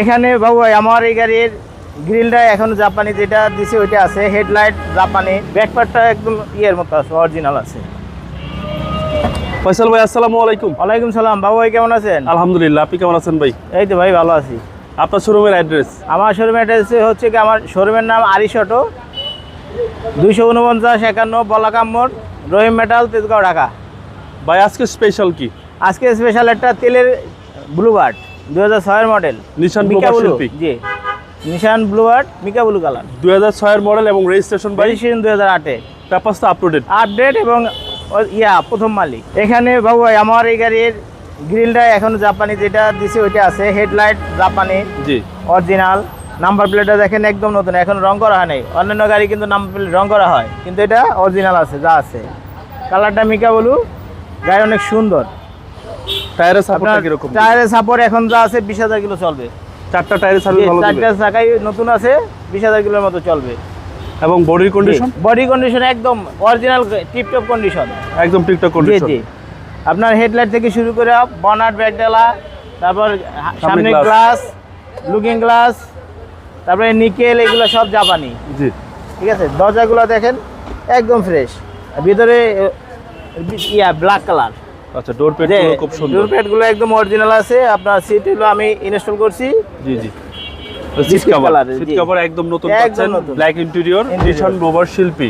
এখানে বাবু ভাই, আমার এই গাড়ির গ্রিলটা এখন জাপানি যেটা দিছে ওইটা আছে হেডলাইট জাপানি। ব্যাকপারটা একদম ইয়ের মতো আছে অরিজিনাল আছে। ফয়সাল ভাই আসসালামু আলাইকুম। ওয়ালাইকুম সালাম বাবু ভাই কেমন আছেন? আলহামদুলিল্লাহ আপনি কেমন আছেন ভাই? এই তো ভাই ভালো আছি। আপনার শোরুমের অ্যাড্রেস আমার শোরুমের অ্যাড্রেস হচ্ছে কি আমার শোরুমের নাম আরিশ অটো দুইশো উনপঞ্চাশ একান্ন বলাকাম মোড় রহিম মেটাল তেজগাঁও ঢাকা। ভাই আজকে স্পেশাল কি? আজকে স্পেশাল একটা তেলের ব্লুবার্ড দু হাজার ছয়ের মডেল। নিশান শিল্পী জি। Nissan Bluebird mica blue colour. দুই হাজার ছয়ের মডেল এবং রেজিস্ট্রেশন রেজিস্ট্রেশন দু হাজার আটে। পেপারস তো আপলোডেড আপডেট এবং ইয়া প্রথম মালিক। এখানে বাবু ভাই, আমার এই গাড়ির গ্রিলটা এখন জাপানি যেটা দিছে ওইটা আছে হেডলাইট জাপানি। জি। অরিজিনাল নাম্বার প্লেটটা দেখেন একদম নতুন এখন রং করা হয় নাই। অন্যান্য গাড়ি কিন্তু নাম্বার প্লেট রং করা হয় কিন্তু এটা অরিজিনাল আছে যা আছে। কালারটা মিকা বলু গাড়ি অনেক সুন্দর। টায়ারের সাপোর্টটা আপনার কীরকম? টায়ারের সাপোর্ট এখন যা আছে বিশ হাজার কিলো চলবে। চারটা টায়ারের সার্ভিস ভালো চারটা চাকাই নতুন আছে বিশ হাজার কিলোর মতো চলবে। এবং বডির কন্ডিশন বডি কন্ডিশন একদম অরিজিনাল টিপটপ কন্ডিশন একদম জি কন্ডিশন জি আপনার হেডলাইট থেকে শুরু করে বনাট ব্যাকডালা তারপর সামনে। গ্লাস লুকিং গ্লাস তারপরে নিকেল এগুলো সব জাপানি। জি। ঠিক আছে? দরজাগুলো দেখেন একদম ফ্রেশ ভিতরে ইয়া ব্ল্যাক কালার আচ্ছা ডোর পেট খুব সুন্দর। ডোর প্যাডগুলো একদম অরিজিনাল আছে আপনার সিট হলো আমি ইনস্টল করছি। জি জি। সিট কভার সিট কভার একদম নতুন পাচ্ছেন। Black interior Interior। নিশান শিল্পী।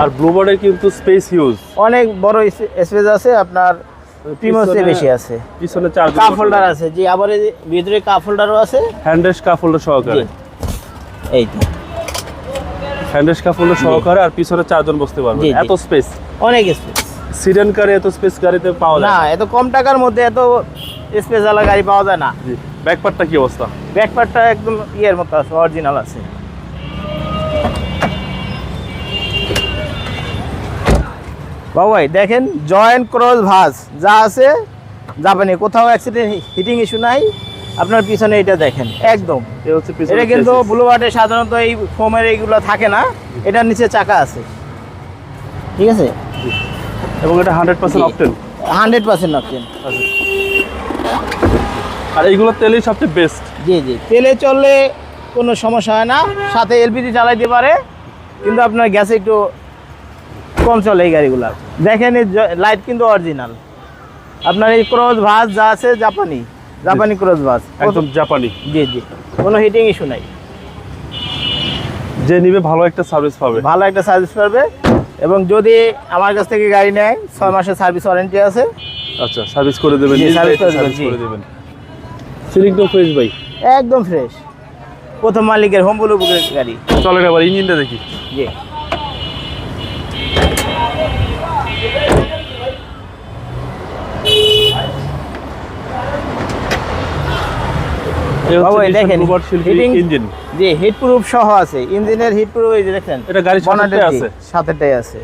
আর ব্লুবার্ডের কিন্তু স্পেস হিউজ অনেক বড় স্পেস আছে আপনার প্রিমোসে বেশি আছে। পিছনে চার কাপ হোল্ডার আছে জি আবার ভিতরে কাপ হোল্ডারও আছে। হ্যান্ডেস কাপ হোল্ডার সহকারে। এই তো। হ্যান্ডেস কাপ হোল্ডার সহকারে আর পিছনে চারজন বসতে পারবে। এত স্পেস অনেক স্পেস সিডান কারে এত স্পেস গাড়িতে পাওয়া যায়? না এত কম টাকার মধ্যে এত স্পেশাল গাড়ি পাওয়া যায় না। ব্যাকপার্টটা কি অবস্থা? ব্যাকপারটা একদম ইয়ের মতো আছে অরিজিনাল আছে। বাবু ভাই দেখেন জয়েন্ট ক্রস ভাস যা আছে জাপানি কোথাও অ্যাক্সিডেন্ট হিটিং ইস্যু নাই। আপনার পিছনে এটা দেখেন একদম। এটা কিন্তু। ব্লুবার্ডে সাধারণত এই ফোমের এইগুলো থাকে না এটার নিচে চাকা আছে। ঠিক আছে? এবং এটা hundred percent option hundred percent option আর এইগুলো তেলই সবচেয়ে বেস্ট জি জি। তেলে চললে কোনো সমস্যা হয় না। সাথে এলপিজি চালাইতে পারে। কিন্তু আপনার গ্যাসে একটু কম চলে এই গাড়িগুলো দেখেন এই লাইট কিন্তু অরিজিনাল আপনার এই ক্রস ভাস যা আছে জাপানি। জাপানি ক্রস ভাস একদম জাপানি। জি জি। কোনো হিটিং ইস্যু নাই। যে নিবে ভালো একটা সার্ভিস পাবে। ভালো একটা সার্ভিস পাবে। এবং যদি আমার কাছ থেকে গাড়ি নেয় ছয় মাসের সার্ভিস ওয়ারেন্টি আছে। আচ্ছা সার্ভিস করে দেবেন সার্ভিস করে দেবেন, দেবেন। সিলিংটাও ফ্রেশ ভাই। একদম ফ্রেশ প্রথম মালিকের হোম ব্লু গাড়ি। না এবার ইঞ্জিনটা দেখি। জি। বাবু, এই দেখেন, ইঞ্জিন জি হিট প্রুফ সহ আছে ইঞ্জিনের হিট প্রুফ এই যে দেখেন এটা গাড়ির সাথে আছে। সাথেটাই আছে।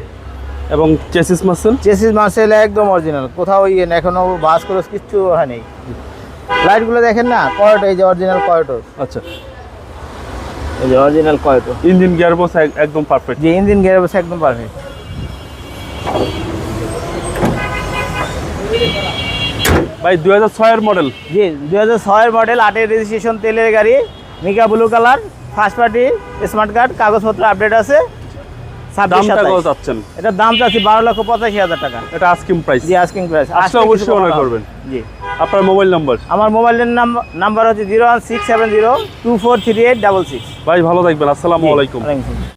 এবং চেসিস মাসেল চেসিস মার্সেল একদম অরিজিনাল কোথাও ইয়ে এখনও বাস ক্রস কিচ্ছু হয়নি। লাইটগুলো দেখেন না কয়টো এই যে অরিজিনাল কয়টো আচ্ছা। এই যে অরিজিনাল কয়টো ইঞ্জিন গিয়ার বক্স একদম পারফেক্ট যে ইঞ্জিন গিয়ার বসে একদম পারফেক্ট ভাই দুই হাজার মডেল জি দুই হাজার মডেল আটের রেজিস্ট্রেশন তেলের গাড়ি mica blue colour first party smart card কাগজপত্র আপডেট আছে। দাম চাচ্ছি বারো লক্ষ পঁচাশি হাজার টাকা। এটা আস্কিং প্রাইস জি আস্কিং প্রাইস আসলে অবশ্যই করবেন। জি। আপনার মোবাইল নাম্বার আমার মোবাইলের নাম্বার হচ্ছে zero one six seven zero two four three eight double six ভাই ভালো থাকবেন। আসসালামু আলাইকুম।